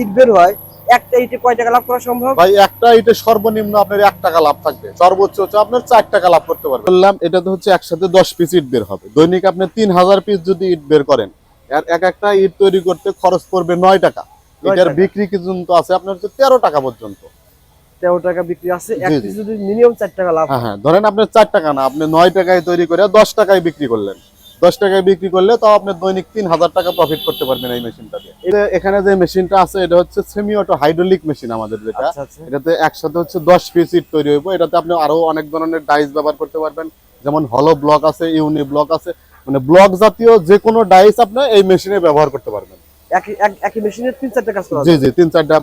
ইট বের হয় একটা ইটে কয় টাকা লাভ করা সম্ভব? ভাই একটা ইটে সর্বনিম্ন আপনার এক টাকা লাভ থাকবে। সর্বোচ্চ হচ্ছে আপনার চার টাকা লাভ করতে পারবেন। বললাম এটাতে হচ্ছে একসাথে দশ পিস ইট বের হবে। দৈনিক আপনি তিন হাজার পিস যদি ইট বের করেন আর এক একটা ইট তৈরি করতে খরচ পড়বে নয় টাকা। এটার। বিক্রি পর্যন্ত আছে আপনার হচ্ছে তেরো টাকা পর্যন্ত। তেরো টাকা বিক্রি আছে এক। পিস যদি মিনিমাম চার টাকা লাভ হ্যাঁ হ্যাঁ ধরেন আপনার চার টাকা না আপনি নয় টাকায় তৈরি করে দশ টাকায় বিক্রি করলেন। দশ টাকায় বিক্রি করলে তাও আপনি দৈনিক তিন হাজার টাকা প্রফিট করতে পারবেন এই মেশিনটা দিয়ে। এটা এখানে যে মেশিনটা আছে এটা হচ্ছে সেমি অটো হাইড্রোলিক মেশিন আমাদের যেটা। আচ্ছা আচ্ছা। এটাতে একসাথে হচ্ছে দশ পিস ইট তৈরি হইব। এটাতে আপনি আরও অনেক ধরনের ডাইস ব্যবহার করতে পারবেন। যেমন হলো ব্লক আছে ইউনি ব্লক আছে। মানে ব্লক জাতীয় যে কোনো ডাইস আপনি এই মেশিনে ব্যবহার করতে পারবেন। একই একই মেশিনে তিন চারটা কাজ করা জি জি তিন চারটা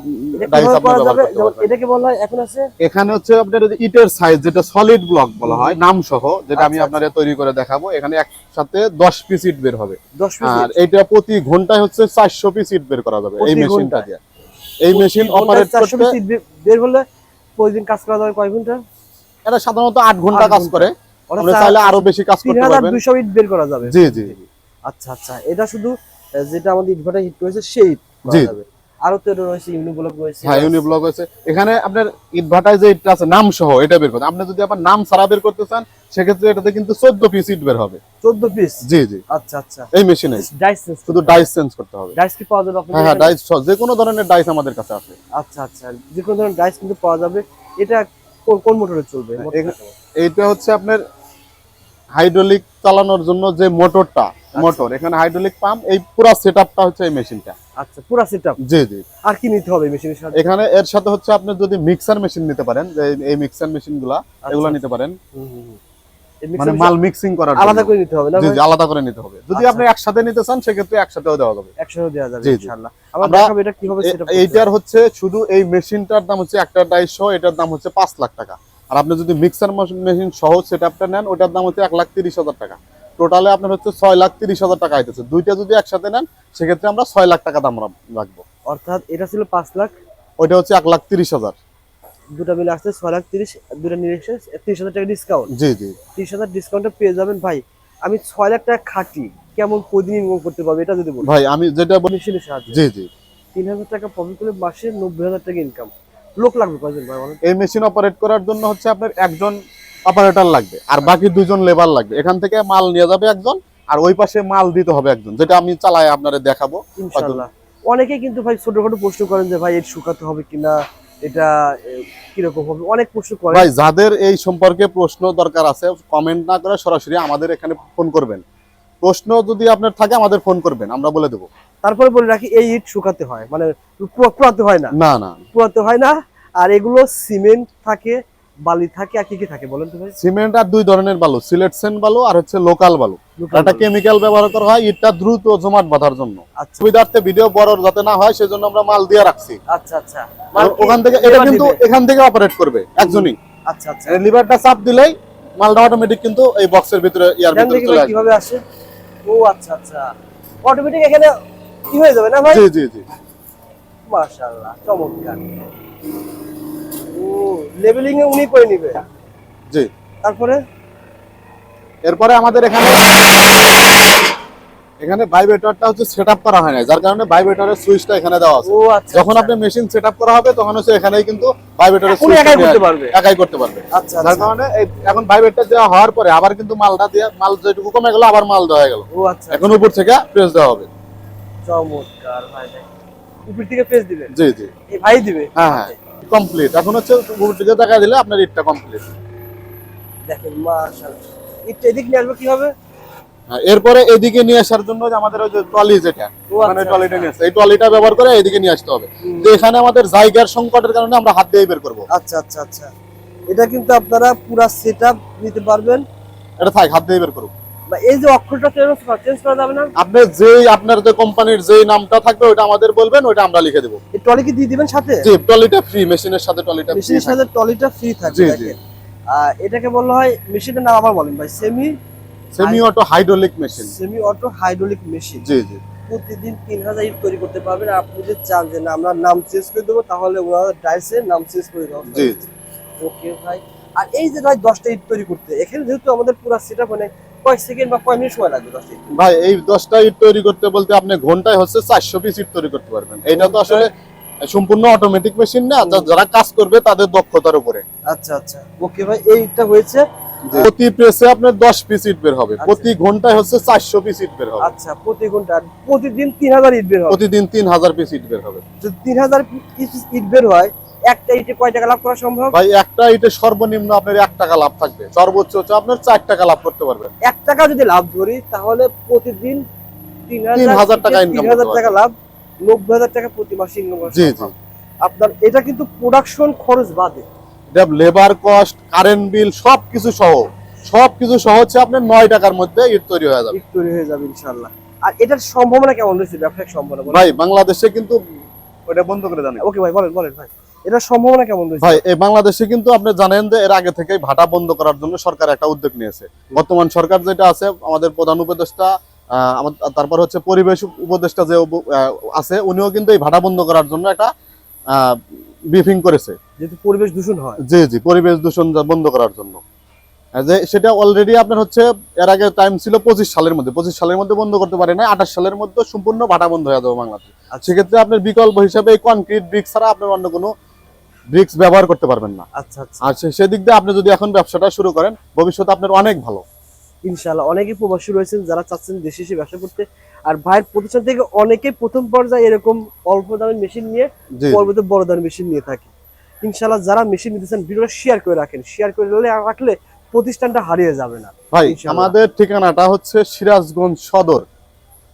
ডাইস আপনি ব্যবহার করতে পারবেন। এটাকে বলা হয় এখন আছে? এখানে হচ্ছে আপনার এই ইটের সাইজ যেটা সলিড ব্লক বলা হয় নাম সহ যেটা আমি আচ্ছা, তৈরি করে দেখাবো এখানে একসাথে দশ পিস ইট বের হবে। দশ পিস আর এটা প্রতি ঘন্টায় হচ্ছে চারশো পিস ইট বের করা যাবে এই মেশিনটা দিয়ে। এই মেশিন অপারেট পিস বের হলে প্রতিদিন কাজ করা যাবে কয় ঘণ্টা? এটা সাধারণত আট ঘণ্টা কাজ করে। আপনি চাইলে আরও বেশি কাজ করতে পারবেন। দুইশো ইট বের করা যাবে। জি জি। আচ্ছা আচ্ছা। এটা শুধু যেটা আমাদের ইটভাটা হিট করেছে সেই জি। আরও তো এটা রয়েছে ইউনিব্লক রয়েছে। হ্যাঁ ইউনি ব্লক হয়েছে এখানে আপনার ইটভাটায় যে ইটটা আছে নাম সহ এটা বের করতে আপনি যদি আবার নাম ছাড়া বের করতে চান সেক্ষেত্রে এটাতে কিন্তু চোদ্দ পিস ইট বের হবে। চোদ্দ পিস জি জি। আচ্ছা আচ্ছা। এই মেশিনে। ডাইস শুধু ডাইস চেঞ্জ করতে হবে। ডাইস কি পাওয়া যাবে আপনাদের হ্যাঁ হ্যাঁ? ডাইস যে কোনো ধরনের ডাইস আমাদের কাছে আছে। আচ্ছা আচ্ছা। যে কোনো ধরনের ডাইস কিন্তু পাওয়া যাবে। এটা কোন মোটরে চলবে? হ্যাঁ? এইটা হচ্ছে আপনার হাইড্রোলিক চালানোর জন্য যে মোটরটা মোটর এখানে হাইড্রোলিক পাম্প এই পুরো সেটআপটা হচ্ছে এই মেশিনটা। আচ্ছা পুরো সেটআপ? জি জি। আর কি নিতে হবে মেশিনের সাথে? এখানে এর সাথে হচ্ছে আপনি যদি মিক্সার মেশিন নিতে পারেন যে এই- মিক্সার মেশিনগুলা এগুলা আচ্ছা। নিতে পারেন। মানে মাল মিক্সিং করার আলাদা করে নিতে হবে না? জি আলাদা করে নিতে হবে। যদি আচ্ছা। আপনি একসাথে নিতে চান সেক্ষেত্রে একসাথেও দেওয়া যাবে। একসাথে দেওয়া যাবে। ইনশাআল্লাহ। দেখাবো এটা কীভাবে এ- সেটআপ এইটার হচ্ছে শুধু এই মেশিনটার দাম হচ্ছে একটা ডাইশো এটার দাম হচ্ছে পাঁচ লাখ টাকা। আর আপনি যদি মিক্সার মেশিন সহ সেটআপটা নেন ওটার দাম হচ্ছে এক লাখ তিরিশ হাজার টাকা। টোটালে আপনার হচ্ছে ছয় লাখ তিরিশ হাজার টাকা আইতেছে। দুইটা যদি একসাথে নেন সেক্ষেত্রে আমরা ছয় লাখ টাকা দাম রাখ- রাখব। অর্থাৎ এটা ছিল পাঁচ লাখ। ওইটা হচ্ছে এক লাখ তিরিশ হাজার। দুটা মিলে আসছে ছয় লাখ তিরিশ দুটা নিয়ে এসে তিরিশ হাজার টাকা ডিসকাউন্ট জি জি। তিরিশ হাজার ডিসকাউন্টে পেয়ে যাবেন। ভাই আমি ছয় লাখ টাকা খাটি কেমন প্রতিদিন ইনকাম করতে পারব এটা যদি বলি ভাই আমি যেটা বলি জি জি। তিন হাজার টাকা প্রফিট করলে মাসে নব্বই হাজার টাকা ইনকাম লোক লাগবে কয়জন ভাই এই মেশিন অপারেট করার জন্য হচ্ছে আপনার একজন অপারেটর লাগবে আর বাকি দুজন লেবার লাগবে। এখান থেকে মাল নিয়ে যাবে একজন আর ওই পাশে মাল দিতে হবে একজন যেটা আমি চালাই আপনাদের দেখাবো। ইনশাল্লাহ অনেকে কিন্তু ভাই ছোটখাটো প্রশ্ন করেন যে ভাই এটা শুকাতে হবে কিনা? এটা কীরকম হবে? অনেক প্রশ্ন করেন। ভাই যাদের এই সম্পর্কে প্রশ্ন দরকার আছে কমেন্ট না করে সরাসরি আমাদের এখানে ফোন করবেন। প্রশ্ন যদি আপনার থাকে আমাদের ফোন করবেন আমরা বলে দেবো। তারপরে বলে রাখি এই ইট শুকাতে হয়। মানে পুরা- পুরাতে হয় না? না না। পুরাতে হয় না? আর এগুলো সিমেন্ট থাকে বালি থাকে আর কি কি থাকে বলেন তো ভাই? সিমেন্ট আর দুই ধরনের বালু সিলেট সিলেকশন বালু আর হচ্ছে লোকাল বালু। বালি। কেমিক্যাল ব্যবহার করা হয় ইটটা দ্রুত জমাট বাঁধার জন্য। আচ্ছা। সুবিধার্থে ভিডিও বড় যাতে না হয় সেজন্য আমরা মাল দিয়ে রাখছি। আচ্ছা আচ্ছা। ওখান থেকে এটা কিন্তু এখান থেকে অপারেট করবে একজনই। আচ্ছা আচ্ছা। লিভারটা চাপ দিলেই মালটা অটোমেটিক কিন্তু এই বক্সের ভিতরে ইয়ার ভিতরে চলে আসবে কীভাবে আসে? ও আচ্ছা আচ্ছা। অটোমেটিক এখানে কি হয়ে যাবে না ভাই? জি জি জি। মাশাআল্লাহ চমৎকার। ও লেভেলিং এ উনি করে নিবে? জি। তারপরে? এরপরে আমাদের এখানে এখানে ভাইব্রেটরটা হচ্ছে সেটআপ করা হয় না যার কারণে ভাইব্রেটরের সুইচটা এখানে দেওয়া আছে। ও আচ্ছা যখন আচ্ছা। আপনি মেশিন সেটআপ করা হবে তখন হচ্ছে এখানেই কিন্তু ভাইব্রেটরের উনি একাই করতে পারবে? একাই করতে পারবে। আচ্ছা যার আচ্ছা কারণে এই এখন ভাইব্রেটর দেওয়া হওয়ার পরে আবার কিন্তু মালটা দিয়ে মাল যেটুকু কমে গেল আবার মাল দেওয়া হয়ে গেল। ও আচ্ছা এখন উপর থেকে প্রেস দেওয়া হবে। চমৎকার ভাই উপর থেকে পেজ দিবেন জি জি। এই ভাই দিবে? হ্যাঁ হ্যাঁ। কমপ্লিট এখন হচ্ছে উপর থেকে দেখা দিলে আপনার ইটটা কমপ্লিট দেখেন মাশাআল্লাহ। এটা এদিক নিয়ে আসবে কি হবে হ্যাঁ, এরপরে এদিকে নিয়ে আসার জন্য যে আমাদের ওই যে ট্রলি যেটা মানে ট্রলিটা আচ্ছা। নিয়ে আসতে এই ট্রলিটা ব্যবহার করে এদিকে নিয়ে আসতে হবে। যে এখানে আমাদের জায়গার সংকটের কারণে আমরা হাত দিয়ে বের করব। আচ্ছা আচ্ছা আচ্ছা। এটা কিন্তু আপনারা পুরো সেটআপ নিতে পারবেন। এটা থাক হাত দিয়ে বের করব এই যে অক্ষরটা চেঞ্জ চেঞ্জ করা যাবে না? আপনি যেই আপনার যে কোম্পানির যেই নামটা থাকবে ওটা আমাদের বলবেন ওটা আমরা লিখে দেবো। এই ট্রলি কি দিয়ে দিবেন সাথে? জি ফ্রি মেশিনের সাথে ট্রলিটা মেশিনের সাথে ট্রলিটা ফ্রি থাকবে জি, এটাকে বলা হয় মেশিনের নাম আবার বলেন ভাই semi semi auto hydraulic machine semi auto hydraulic machine জি জি। প্রতিদিন তিন হাজার ইট তৈরি করতে পারবেন আপনি যদি চান যে না আমরা নাম চেঞ্জ করে দেবো তাহলে ওনাদের ডাইসে নাম চেঞ্জ করে জি ওকে ভাই। আর এই যে ভাই দশটা ইট তৈরি করতে এখানে যেহেতু আমাদের পুরো সেটা মানে কয় সেকেন্ড বা কয় মিনিট সময় লাগবে দশটা ইট ভাই এই দশটা ইট তৈরি করতে বলতে আপনি ঘন্টায় হচ্ছে চারশো পিস ইট তৈরি করতে পারবেন। এটা তো আসলে সম্পূর্ণ অটোমেটিক মেশিন না যারা কাজ করবে তাদের দক্ষতার উপরে। আচ্ছা আচ্ছা। ওকে ভাই এইটা হয়েছে প্রতি প্রেসে আপনার দশ পিস ইট বের হবে। আচ্ছা। প্রতি ঘন্টায় হচ্ছে চারশো পিস ইট বের হবে। আচ্ছা প্রতি ঘণ্টা। প্রতিদিন তিন হাজার ইট বের হবে। প্রতিদিন তিন হাজার পিস ইট বের হবে। যদি তিন হাজার পিস ইট বের হয় একটা ইটে কয় টাকা লাভ করা সম্ভব? ভাই একটা ইটে সর্বনিম্ন আপনার এক টাকা লাভ থাকবে। সর্বোচ্চ হচ্ছে আপনার চার টাকা লাভ করতে পারবেন। এক টাকা যদি লাভ ধরি তাহলে প্রতিদিন তিন তিন হাজার টাকা income তিন হাজার টাকা লাভ নব্বই হাজার টাকা প্রতি মাসে ইনকাম করা জি আপনার এটা কিন্তু প্রোডাকশন খরচ বাদে। এটা লেবার কস্ট কারেন্ট বিল সব কিছু সহ সব কিছু সহ হচ্ছে আপনার নয় টাকার মধ্যে ইট তৈরি হয়ে যাবে। ইট তৈরি হয়ে যাবে ইনশাল্লাহ আর এটার সম্ভাবনা কেমন রয়েছে? ব্যবসায়িক সম্ভাবনা ভাই বাংলাদেশে কিন্তু ওটা বন্ধ করে জানেন ওকে ভাই বলেন বলেন ভাই। এটার সম্ভাবনা কেমন রয়েছে? ভাই এই বাংলাদেশে কিন্তু আপনি জানেন যে এর আগে থেকেই ভাটা বন্ধ করার জন্য সরকার একটা উদ্যোগ নিয়েছে। বর্তমান সরকার যেটা আছে আমাদের প্রধান উপদেষ্টা আহ, তারপর হচ্ছে পরিবেশ উপদেষ্টা যে আছে উনিও কিন্তু এই ভাটা বন্ধ করার জন্য একটা ব্রিফিং করেছে। যেহেতু পরিবেশ দূষণ হয়। জি জি পরিবেশ দূষণ বন্ধ করার জন্য। যে সেটা অলরেডি আপনার হচ্ছে এর আগে টাইম ছিল পঁচিশ সালের মধ্যে। পঁচিশ সালের মধ্যে বন্ধ করতে পারে না আঠাশ সালের মধ্যে সম্পূর্ণ ভাটা বন্ধ হয়ে যাবে বাংলাদেশ। আর সেক্ষেত্রে আপনার বিকল্প হিসাবে এই কনক্রিট ব্রিক্স ছাড়া আপনার অন্য কোনো ব্রিক্স ব্যবহার করতে পারবেন না। আচ্ছা আচ্ছা। আর সেদিক দিয়ে আপনি যদি এখন ব্যবসাটা শুরু করেন ভবিষ্যতে আপনার অনেক ভালো। ইনশাল্লাহ অনেকেই প্রবাসী রয়েছেন যারা চাচ্ছেন দেশে এসে ব্যবসা করতে। আর ভাইয়ের প্রতিষ্ঠান থেকে অনেকেই প্রথম পর্যায়ে এরকম অল্প দামের মেশিন নিয়ে পরবর্তী বড় দামের মেশিন নিয়ে থাকে। ইনশাল্লাহ যারা মেশিন নিতেছেন ভিডিওটা শেয়ার করে রাখেন। শেয়ার করে রাখলে- রাখলে প্রতিষ্ঠানটা হারিয়ে যাবে না। ভাই আমাদের ঠিকানাটা হচ্ছে সিরাজগঞ্জ সদর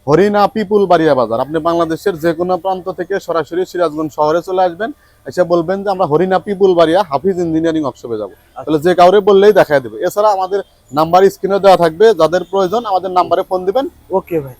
হরিণা পিপুল বাড়িয়া বাজার। আপনি বাংলাদেশের যে কোনো প্রান্ত থেকে সরাসরি সিরাজগঞ্জ শহরে চলে আসবেন এসে বলবেন যে আমরা হরিণা পিপুল বাড়িয়া হাফিজ ইঞ্জিনিয়ারিং ওয়ার্কশপে যাব। তাহলে যে কাউরে বললেই দেখা দেবে। এছাড়া আমাদের নাম্বার স্ক্রিনে দেওয়া থাকবে যাদের প্রয়োজন আমাদের নাম্বারে ফোন দিবেন। ওকে ভাই।